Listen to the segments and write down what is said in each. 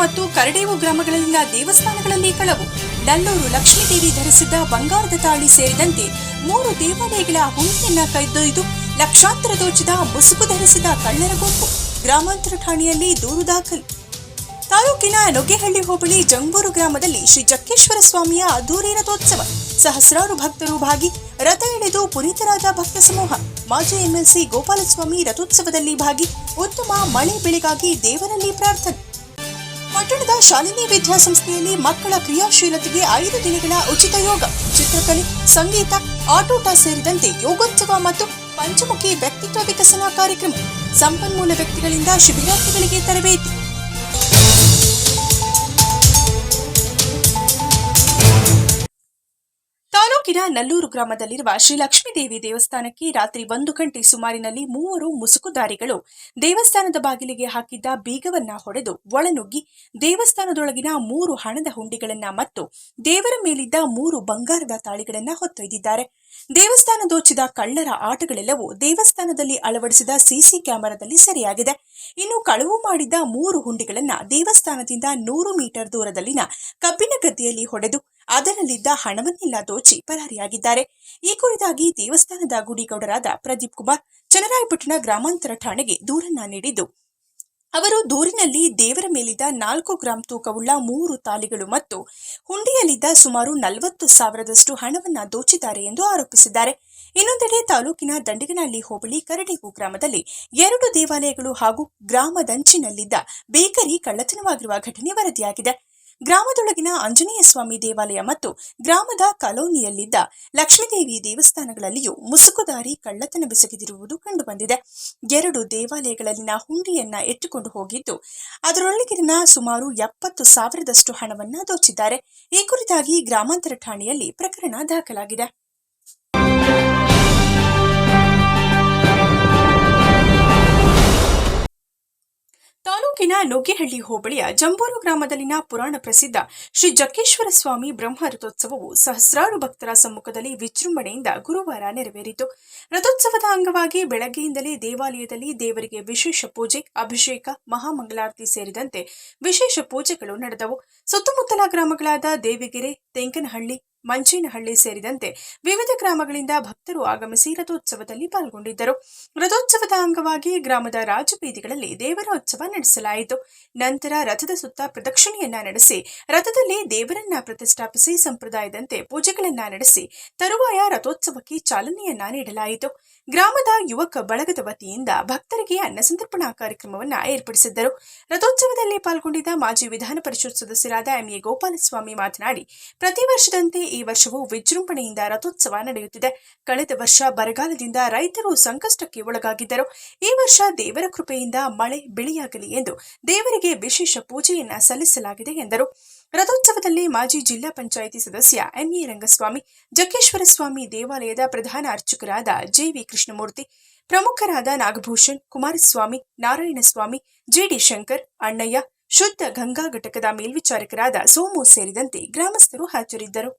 ಮತ್ತು ಕರಡೇವು ಗ್ರಾಮಗಳಲ್ಲಿನ ದೇವಸ್ಥಾನಗಳಲ್ಲಿ ಕಳವು. ನಲ್ಲೂರು ಲಕ್ಷ್ಮೀದೇವಿ ಧರಿಸಿದ್ದ ಬಂಗಾರದ ತಾಳಿ ಸೇರಿದಂತೆ ಮೂರು ದೇವಾಲಯಗಳ ಹುಂಡಿಯನ್ನ ಕೈದೊಯ್ದು ಲಕ್ಷಾಂತರ ದೋಚಿದ ಮುಸುಕು ಧರಿಸಿದ ಕಳ್ಳರ ಗುಂಪು ಗ್ರಾಮಾಂತರ ಠಾಣೆಯಲ್ಲಿ ದೂರು ದಾಖಲು. ತಾಲೂಕಿನ ನುಗ್ಗೇಹಳ್ಳಿ ಹೋಬಳಿ ಜಂಗೂರು ಗ್ರಾಮದಲ್ಲಿ ಶ್ರೀ ಜಕ್ಕೇಶ್ವರ ಸ್ವಾಮಿಯ ಅದ್ದೂರಿ ರಥೋತ್ಸವ ಸಹಸ್ರಾರು ಭಕ್ತರು ಭಾಗಿ ರಥ ಎಳೆದು ಪುನೀತರಾದ ಭಕ್ತ ಸಮೂಹ. ಮಾಜಿ ಎಂಎಲ್ಸಿ ಗೋಪಾಲಸ್ವಾಮಿ ರಥೋತ್ಸವದಲ್ಲಿ ಭಾಗಿ ಉತ್ತಮ ಮಳೆ ಬೆಳೆಗಾಗಿ ದೇವರಲ್ಲಿ ಪ್ರಾರ್ಥನೆ. ಪಟ್ಟಣದ ಶಾಲಿನಿ ವಿದ್ಯಾಸಂಸ್ಥೆಯಲ್ಲಿ ಮಕ್ಕಳ ಕ್ರಿಯಾಶೀಲತೆಗೆ ಐದು ದಿನಗಳ ಉಚಿತ ಯೋಗ, ಚಿತ್ರಕಲೆ, ಸಂಗೀತ, ಆಟೋಟ ಸೇರಿದಂತೆ ಯೋಗೋತ್ಸವ ಮತ್ತು ಪಂಚಮುಖಿ ವ್ಯಕ್ತಿತ್ವ ವಿಕಸನ ಕಾರ್ಯಕ್ರಮ ಸಂಪನ್ಮೂಲ ವ್ಯಕ್ತಿಗಳಿಂದ ಶಿಬಿರಾರ್ಥಿಗಳಿಗೆ ತರಬೇತಿ. ತಾಲೂಕಿನ ನಲ್ಲೂರು ಗ್ರಾಮದಲ್ಲಿರುವ ಶ್ರೀಲಕ್ಷ್ಮೀದೇವಿ ದೇವಸ್ಥಾನಕ್ಕೆ ರಾತ್ರಿ ಒಂದು ಗಂಟೆ ಸುಮಾರಿನಲ್ಲಿ ಮೂವರು ಮುಸುಕುದಾರಿಗಳು ದೇವಸ್ಥಾನದ ಬಾಗಿಲಿಗೆ ಹಾಕಿದ್ದ ಬೀಗವನ್ನ ಹೊಡೆದು ಒಳನುಗ್ಗಿ ದೇವಸ್ಥಾನದೊಳಗಿನ ಮೂರು ಹಣದ ಹುಂಡಿಗಳನ್ನ ಮತ್ತು ದೇವರ ಮೇಲಿದ್ದ ಮೂರು ಬಂಗಾರದ ತಾಳಿಗಳನ್ನ ಹೊತ್ತೊಯ್ದಿದ್ದಾರೆ. ದೇವಸ್ಥಾನ ದೋಚಿದ ಕಳ್ಳರ ಆಟಗಳೆಲ್ಲವೂ ದೇವಸ್ಥಾನದಲ್ಲಿ ಅಳವಡಿಸಿದ ಸಿಸಿ ಕ್ಯಾಮೆರಾದಲ್ಲಿ ಸೆರೆಯಾಗಿದೆ. ಇನ್ನು ಕಳವು ಮಾಡಿದ್ದ ಮೂರು ಹುಂಡಿಗಳನ್ನ ದೇವಸ್ಥಾನದಿಂದ ನೂರು ಮೀಟರ್ ದೂರದಲ್ಲಿನ ಕಬ್ಬಿನ ಗದ್ದೆಯಲ್ಲಿ ಹೊಡೆದು ಅದರಲ್ಲಿದ್ದ ಹಣವನ್ನೆಲ್ಲ ದೋಚಿ ಪರಾರಿಯಾಗಿದ್ದಾರೆ. ಈ ಕುರಿತಾಗಿ ದೇವಸ್ಥಾನದ ಗುಡಿಗೌಡರಾದ ಪ್ರದೀಪ್ ಕುಮಾರ್, ಚನ್ನರಾಯಪಟ್ಟಣ ಗ್ರಾಮಾಂತರ ಠಾಣೆಗೆ ದೂರನ್ನ ನೀಡಿದ್ದು ಅವರು ದೂರಿನಲ್ಲಿ ದೇವರ ಮೇಲಿದ್ದ ನಾಲ್ಕು ಗ್ರಾಂ ತೂಕವುಳ್ಳ ಮೂರು ತಾಲಿಗಳು ಮತ್ತು ಹುಂಡಿಯಲ್ಲಿದ್ದ ಸುಮಾರು ನಲವತ್ತು ಸಾವಿರದಷ್ಟು ಹಣವನ್ನ ದೋಚಿದ್ದಾರೆ ಎಂದು ಆರೋಪಿಸಿದ್ದಾರೆ. ಇನ್ನೊಂದೆಡೆ ತಾಲೂಕಿನ ದಂಡಿಗನಹಳ್ಳಿ ಹೋಬಳಿ ಕರಡಿಗೂ ಗ್ರಾಮದಲ್ಲಿ ಎರಡು ದೇವಾಲಯಗಳು ಹಾಗೂ ಗ್ರಾಮದಂಚಿನಲ್ಲಿದ್ದ ಬೇಕರಿ ಕಳ್ಳತನವಾಗಿರುವ ಘಟನೆ ವರದಿಯಾಗಿದೆ. ಗ್ರಾಮದೊಳಗಿನ ಆಂಜನೇಯ ಸ್ವಾಮಿ ದೇವಾಲಯ ಮತ್ತು ಗ್ರಾಮದ ಕಾಲೋನಿಯಲ್ಲಿದ್ದ ಲಕ್ಷ್ಮೀದೇವಿ ದೇವಸ್ಥಾನಗಳಲ್ಲಿಯೂ ಮುಸುಕುದಾರಿ ಕಳ್ಳತನ ಬೆಸಗಿದಿರುವುದು ಕಂಡುಬಂದಿದೆ. ಎರಡು ದೇವಾಲಯಗಳಲ್ಲಿನ ಹುಂಡಿಯನ್ನ ಎತ್ತುಕೊಂಡು ಹೋಗಿದ್ದು, ಅದರೊಳಗಿನ ಸುಮಾರು ಎಪ್ಪತ್ತು ಸಾವಿರದಷ್ಟು ಹಣವನ್ನ ದೋಚಿದ್ದಾರೆ. ಈ ಕುರಿತಾಗಿ ಗ್ರಾಮಾಂತರ ಠಾಣೆಯಲ್ಲಿ ಪ್ರಕರಣ ದಾಖಲಾಗಿದೆ. ತಾಲೂಕಿನ ನುಗ್ಗೇಹಳ್ಳಿ ಹೋಬಳಿಯ ಜಂಬೂರು ಗ್ರಾಮದಲ್ಲಿನ ಪುರಾಣ ಪ್ರಸಿದ್ಧ ಶ್ರೀ ಜಕ್ಕೇಶ್ವರ ಸ್ವಾಮಿ ಬ್ರಹ್ಮ ರಥೋತ್ಸವವು ಸಹಸ್ರಾರು ಭಕ್ತರ ಸಮ್ಮುಖದಲ್ಲಿ ವಿಜೃಂಭಣೆಯಿಂದ ಗುರುವಾರ ನೆರವೇರಿತು. ರಥೋತ್ಸವದ ಅಂಗವಾಗಿ ಬೆಳಗ್ಗೆಯಿಂದಲೇ ದೇವಾಲಯದಲ್ಲಿ ದೇವರಿಗೆ ವಿಶೇಷ ಪೂಜೆ, ಅಭಿಷೇಕ, ಮಹಾಮಂಗಳಾರತಿ ಸೇರಿದಂತೆ ವಿಶೇಷ ಪೂಜೆಗಳು ನಡೆದವು. ಸುತ್ತಮುತ್ತಲ ಗ್ರಾಮಗಳಾದ ದೇವಿಗೆರೆ, ತೆಂಕನಹಳ್ಳಿ ಮಂಚೇನಹಳ್ಳಿ ಸೇರಿದಂತೆ ವಿವಿಧ ಗ್ರಾಮಗಳಿಂದ ಭಕ್ತರು ಆಗಮಿಸಿ ರಥೋತ್ಸವದಲ್ಲಿ ಪಾಲ್ಗೊಂಡಿದ್ದರು. ರಥೋತ್ಸವದ ಅಂಗವಾಗಿ ಗ್ರಾಮದ ರಾಜಬೀದಿಗಳಲ್ಲಿ ದೇವರ ಉತ್ಸವ ನಡೆಸಲಾಯಿತು. ನಂತರ ರಥದ ಸುತ್ತ ಪ್ರದಕ್ಷಿಣೆಯನ್ನ ನಡೆಸಿ, ರಥದಲ್ಲಿ ದೇವರನ್ನ ಪ್ರತಿಷ್ಠಾಪಿಸಿ, ಸಂಪ್ರದಾಯದಂತೆ ಪೂಜೆಗಳನ್ನ ನಡೆಸಿ, ತರುವಾಯ ರಥೋತ್ಸವಕ್ಕೆ ಚಾಲನೆಯನ್ನ ನೀಡಲಾಯಿತು. ಗ್ರಾಮದ ಯುವಕ ಬಳಗದ ವತಿಯಿಂದ ಭಕ್ತರಿಗೆ ಅನ್ನ ಸಂತರ್ಪಣಾ ಕಾರ್ಯಕ್ರಮವನ್ನ ಏರ್ಪಡಿಸಿದ್ದರು. ರಥೋತ್ಸವದಲ್ಲಿ ಪಾಲ್ಗೊಂಡಿದ್ದ ಮಾಜಿ ವಿಧಾನ ಪರಿಷತ್ ಸದಸ್ಯರಾದ ಎಂಎ ಗೋಪಾಲಸ್ವಾಮಿ ಮಾತನಾಡಿ, ಪ್ರತಿ ವರ್ಷದಂತೆ ಈ ವರ್ಷವೂ ವಿಜೃಂಭಣೆಯಿಂದ ರಥೋತ್ಸವ ನಡೆಯುತ್ತಿದೆ. ಕಳೆದ ವರ್ಷ ಬರಗಾಲದಿಂದ ರೈತರು ಸಂಕಷ್ಟಕ್ಕೆ ಒಳಗಾಗಿದ್ದರು. ಈ ವರ್ಷ ದೇವರ ಕೃಪೆಯಿಂದ ಮಳೆ ಬೆಳೆಯಾಗಲಿ ಎಂದು ದೇವರಿಗೆ ವಿಶೇಷ ಪೂಜೆಯನ್ನ ಸಲ್ಲಿಸಲಾಗಿದೆ ಎಂದರು. ರಥೋತ್ಸವದಲ್ಲಿ ಮಾಜಿ ಜಿಲ್ಲಾ ಪಂಚಾಯಿತಿ ಸದಸ್ಯ ಎನ್ಇ ರಂಗಸ್ವಾಮಿ ಜಕ್ಕೇಶ್ವರ ಸ್ವಾಮಿ ದೇವಾಲಯದ ಪ್ರಧಾನ ಅರ್ಚಕರಾದ ಜೆವಿ ಕೃಷ್ಣಮೂರ್ತಿ, ಪ್ರಮುಖರಾದ ನಾಗಭೂಷಣ್, ಕುಮಾರಸ್ವಾಮಿ, ನಾರಾಯಣಸ್ವಾಮಿ, ಜಿಡಿ ಶಂಕರ್, ಅಣ್ಣಯ್ಯ, ಶುದ್ಧ ಗಂಗಾ ಘಟಕದ ಮೇಲ್ವಿಚಾರಕರಾದ ಸೋಮು ಸೇರಿದಂತೆ ಗ್ರಾಮಸ್ಥರು ಹಾಜರಿದ್ದರು.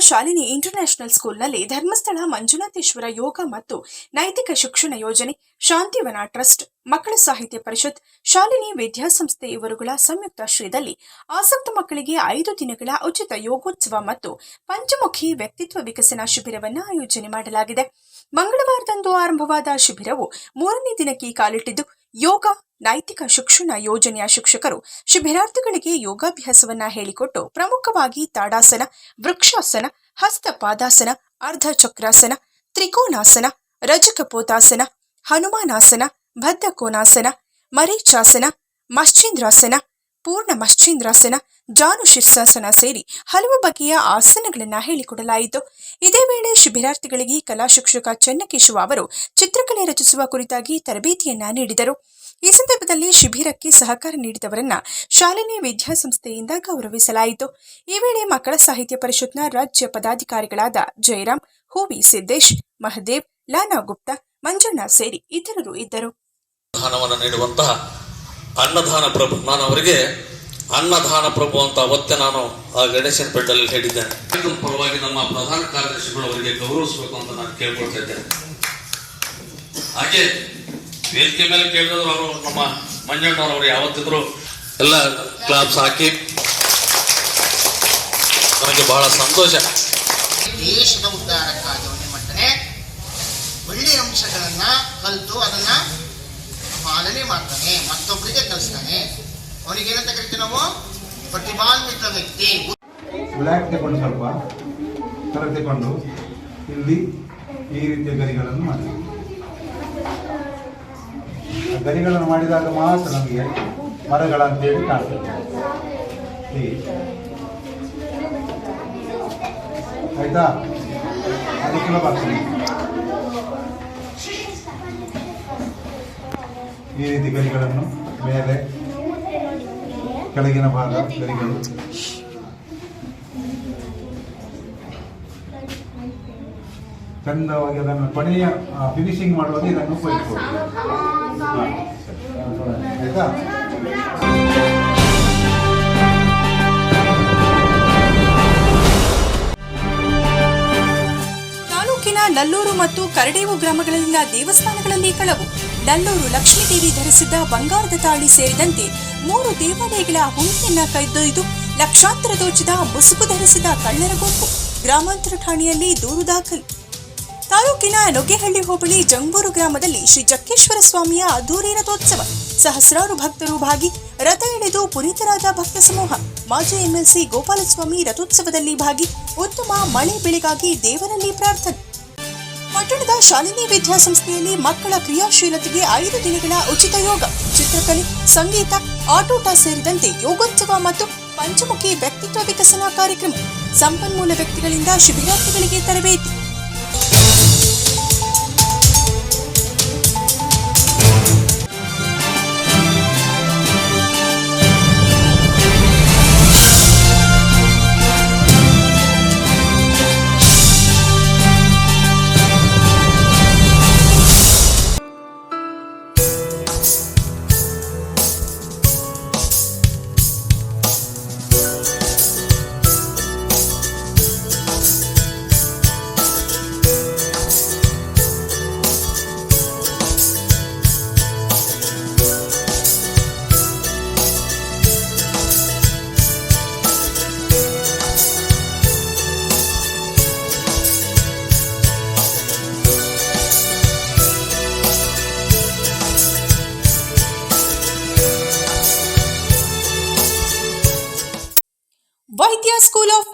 ಶಾಲಿನಿ ಇಂಟರ್ನ್ಯಾಷನಲ್ ಸ್ಕೂಲ್ನಲ್ಲಿ ಧರ್ಮಸ್ಥಳ ಮಂಜುನಾಥೇಶ್ವರ ಯೋಗ ಮತ್ತು ನೈತಿಕ ಶಿಕ್ಷಣ ಯೋಜನೆ, ಶಾಂತಿವನ ಟ್ರಸ್ಟ್, ಮಕ್ಕಳ ಸಾಹಿತ್ಯ ಪರಿಷತ್, ಶಾಲಿನಿ ವಿದ್ಯಾಸಂಸ್ಥೆ ಇವರುಗಳ ಸಂಯುಕ್ತಾಶ್ರಯದಲ್ಲಿ ಆಸಕ್ತ ಮಕ್ಕಳಿಗೆ ಐದು ದಿನಗಳ ಉಚಿತ ಯೋಗೋತ್ಸವ ಮತ್ತು ಪಂಚಮುಖಿ ವ್ಯಕ್ತಿತ್ವ ವಿಕಸನ ಶಿಬಿರವನ್ನು ಆಯೋಜನೆ ಮಾಡಲಾಗಿದೆ. ಮಂಗಳವಾರದಂದು ಆರಂಭವಾದ ಶಿಬಿರವು ಮೂರನೇ ದಿನಕ್ಕೆ ಕಾಲಿಟ್ಟಿದ್ದು, ಯೋಗ ನೈತಿಕ ಶಿಕ್ಷಣ ಯೋಜನೆಯ ಶಿಕ್ಷಕರು ಶಿಬಿರಾರ್ಥಿಗಳಿಗೆ ಯೋಗಾಭ್ಯಾಸವನ್ನ ಹೇಳಿಕೊಟ್ಟು ಪ್ರಮುಖವಾಗಿ ತಾಡಾಸನ, ವೃಕ್ಷಾಸನ, ಹಸ್ತಪಾದಾಸನ ಅರ್ಧ ಚಕ್ರಾಸನ ತ್ರಿಕೋನಾಸನ, ರಜಕಪೋತಾಸನ, ಹನುಮಾನಾಸನ, ಭದ್ರಕೋನಾಸನ, ಮರೀಚಾಸನ, ಮಶ್ಚೀಂದ್ರಾಸನ ಪೂರ್ಣ ಮಶ್ಚೀಂದ್ರಾಸನ ಜಾನು ಶಿರ್ಸಾಸನ ಸೇರಿ ಹಲವು ಬಗೆಯ ಆಸನಗಳನ್ನು ಹೇಳಿಕೊಡಲಾಯಿತು. ಇದೇ ವೇಳೆ ಶಿಬಿರಾರ್ಥಿಗಳಿಗೆ ಕಲಾ ಶಿಕ್ಷಕ ಚೆನ್ನಕೇಶವ ಅವರು ಚಿತ್ರಕಲೆ ರಚಿಸುವ ಕುರಿತಾಗಿ ತರಬೇತಿಯನ್ನ ನೀಡಿದರು. ಈ ಸಂದರ್ಭದಲ್ಲಿ ಶಿಬಿರಕ್ಕೆ ಸಹಕಾರ ನೀಡಿದವರನ್ನ ಶಾಲಿನಿ ವಿದ್ಯಾಸಂಸ್ಥೆಯಿಂದ ಗೌರವಿಸಲಾಯಿತು. ಈ ವೇಳೆ ಮಕ್ಕಳ ಸಾಹಿತ್ಯ ಪರಿಷತ್ನ ರಾಜ್ಯ ಪದಾಧಿಕಾರಿಗಳಾದ ಜಯರಾಮ್, ಹೂವಿ ಸಿದ್ದೇಶ್, ಮಹದೇವ್, ಲಾನಾ ಗುಪ್ತಾ, ಮಂಜಣ್ಣ ಸೇರಿ ಇತರರು ಇದ್ದರು. ಅನ್ನದಾನ ಪ್ರಭು ನಾನು ಅವರಿಗೆ ಅನ್ನದಾನ ಪ್ರಭು ಅಂತ ಅವತ್ತೇ ನಾನು ಆ ಗಣೇಶನ ಪೇಟಲ್ಲಿ ಹೇಳಿದ್ದೇನೆ. ಪರವಾಗಿ ನಮ್ಮ ಪ್ರಧಾನ ಕಾರ್ಯದರ್ಶಿಗಳು ಅವರಿಗೆ ಗೌರವಿಸಬೇಕು ಅಂತ ನಾನು ಕೇಳ್ಕೊಳ್ತಾ ಇದ್ದೇನೆ. ಹಾಗೆ ವೇದಿಕೆ ಮೇಲೆ ಕೇಳಿದ್ರು ಅವರು ನಮ್ಮ ಮಂಜಣ್ಣವರು ಅವರು ಯಾವತ್ತಿದ್ರು ಎಲ್ಲ ಕ್ಲಾಪ್ಸ್ ಹಾಕಿ ನನಗೆ ಬಹಳ ಸಂತೋಷ. ದೇಶದ ಉದ್ಧಾರಕ್ಕಾಗಿ ಅವನೇ ಮಾಡ್ತಾನೆ ಒಳ್ಳೆಯ ಅಂಶಗಳನ್ನ ಕಲಿತು ಅದನ್ನ ಪಾಲನೆ ಮಾಡ್ತಾನೆ. ಕಲಿಸ್ತಾನೆ ಏನಂತ ಕರಿತೀವಿ ನಾವು? ಪ್ರತಿಭಾನ್ವಿತ ವ್ಯಕ್ತಿ. ಬ್ಲ್ಯಾಕ್ ತಗೊಂಡು ಸ್ವಲ್ಪ ಕರ ತಗೊಂಡು ಇಲ್ಲಿ ಈ ರೀತಿಯ ಗರಿಗಳನ್ನು ಮಾಡಿ ಗರಿಗಳನ್ನು ಮಾಡಿದಾಗ ಮಾತ್ರ ನಮಗೆ ಮರಗಳಂತೇಳಿ ಕಾಣ್ತದೆ. ಆಯ್ತಾ? ಅದಕ್ಕೆಲ್ಲ ಬರ್ತೀನಿ. ಈ ರೀತಿ ಗರಿಗಳನ್ನು ಮೇಲೆ ಕೆಳಗಿನ ಭಾಗ ಗರಿಗಳು. ಚಂದವಾಗಿ ಅದನ್ನು ಕೊನೆಯ ಫಿನಿಶಿಂಗ್ ಮಾಡುವಾಗ ಇದನ್ನು. ಆಯ್ತಾ? ತಾಲೂಕಿನ ನಲ್ಲೂರು ಮತ್ತು ಕರಡೇವು ಗ್ರಾಮಗಳಲ್ಲಿನ ದೇವಸ್ಥಾನಗಳಲ್ಲಿ ಕಳವು. ನಲ್ಲೂರು ಲಕ್ಷ್ಮೀದೇವಿ ಧರಿಸಿದ್ದ ಬಂಗಾರದ ತಾಳಿ ಸೇರಿದಂತೆ ಮೂರು ದೇವಾಲಯಗಳ ಹುಂಡಿಯನ್ನ ಕೈದೊಯ್ದು ಲಕ್ಷಾಂತರ ದೋಚಿದ ಮುಸುಕು ಧರಿಸಿದ ಕಳ್ಳರ ಗುಂಪು ಗ್ರಾಮಾಂತರ ಠಾಣೆಯಲ್ಲಿ ದೂರು ದಾಖಲು. ತಾಲೂಕಿನ ನೊಗ್ಗೆಹಳ್ಳಿ ಹೋಬಳಿ ಜಂಗೂರು ಗ್ರಾಮದಲ್ಲಿ ಶ್ರೀ ಜಕ್ಕೇಶ್ವರ ಸ್ವಾಮಿಯ ಅದ್ದೂರಿ ರಥೋತ್ಸವ ಸಹಸ್ರಾರು ಭಕ್ತರು ಭಾಗಿ ರಥ ಎಳೆದು ಪುನೀತರಾದ ಭಕ್ತ ಸಮೂಹ, ಮಾಜಿ ಎಂಎಲ್ಸಿ ಗೋಪಾಲಸ್ವಾಮಿ ರಥೋತ್ಸವದಲ್ಲಿ ಭಾಗಿ ಉತ್ತಮ ಮಳೆ ಬೆಳೆಗಾಗಿ ದೇವರಲ್ಲಿ ಪ್ರಾರ್ಥನೆ. ಪಟ್ಟಣದ ಶಾಲಿನಿ ವಿದ್ಯಾಸಂಸ್ಥೆಯಲ್ಲಿ ಮಕ್ಕಳ ಕ್ರಿಯಾಶೀಲತೆಗೆ ಐದು ದಿನಗಳ ಉಚಿತ ಯೋಗ, ಚಿತ್ರಕಲೆ, ಸಂಗೀತ, ಆಟೋಟ ಸೇರಿದಂತೆ ಯೋಗೋತ್ಸವ ಮತ್ತು ಪಂಚಮುಖಿ ವ್ಯಕ್ತಿತ್ವ ವಿಕಸನ ಕಾರ್ಯಕ್ರಮ. ಸಂಪನ್ಮೂಲ ವ್ಯಕ್ತಿಗಳಿಂದ ಶಿಬಿರಾರ್ಥಿಗಳಿಗೆ ತರಬೇತಿ.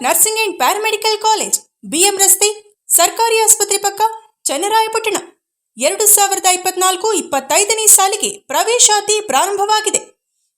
Nursing and paramedical college, BM ರಸ್ತೆ, ಸರ್ಕಾರಿ ಆಸ್ಪತ್ರೆ ಪಕ್ಕ ಚನ್ನರಾಯಪಟ್ಟಣ. ಎರಡು ಸಾವಿರದ ಇಪ್ಪತ್ನಾಲ್ಕು ಇಪ್ಪತ್ತೈದನೇ ಸಾಲಿಗೆ ಪ್ರವೇಶಾತಿ ಪ್ರಾರಂಭವಾಗಿದೆ.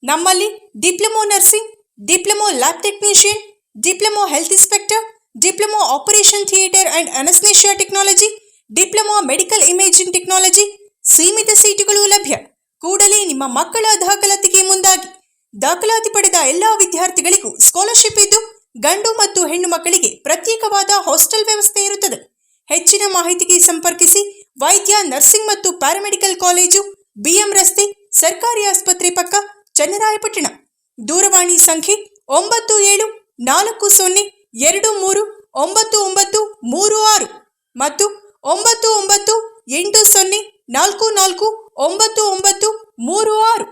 ನಮ್ಮಲ್ಲಿ diploma nursing, diploma lab technician, diploma health inspector, diploma operation theatre and anaesthesia technology, diploma medical imaging technology ಸೀಮಿತ ಸೀಟುಗಳು ಲಭ್ಯ. ಕೂಡಲೇ ನಿಮ್ಮ ಮಕ್ಕಳ ದಾಖಲಾತಿಗೆ ಮುಂದಾಗಿ. ದಾಖಲಾತಿ ಪಡೆದ ಎಲ್ಲಾ ವಿದ್ಯಾರ್ಥಿಗಳಿಗೂ ಸ್ಕಾಲರ್ಶಿಪ್ ಇದ್ದು ಗಂಡು ಮತ್ತು ಹೆಣ್ಣು ಮಕ್ಕಳಿಗೆ ಪ್ರತ್ಯೇಕವಾದ ಹಾಸ್ಟೆಲ್ ವ್ಯವಸ್ಥೆ ಇರುತ್ತದೆ. ಹೆಚ್ಚಿನ ಮಾಹಿತಿಗೆ ಸಂಪರ್ಕಿಸಿ ವೈದ್ಯ, ನರ್ಸಿಂಗ್ ಮತ್ತು ಪ್ಯಾರಾಮೆಡಿಕಲ್ ಕಾಲೇಜು, ಬಿಎಂ ರಸ್ತೆ, ಸರ್ಕಾರಿ ಆಸ್ಪತ್ರೆ ಪಕ್ಕ ಚನ್ನರಾಯಪಟ್ಟಣ. ದೂರವಾಣಿ ಸಂಖ್ಯೆ ಒಂಬತ್ತು ಏಳು ನಾಲ್ಕು ಸೊನ್ನೆ ಎರಡು ಮೂರು ಒಂಬತ್ತು ಒಂಬತ್ತು ಮೂರು ಆರು ಮತ್ತು ಒಂಬತ್ತು ಒಂಬತ್ತು ಎಂಟು ಸೊನ್ನೆ ನಾಲ್ಕು ನಾಲ್ಕು ಒಂಬತ್ತು ಒಂಬತ್ತು ಮೂರು ಆರು.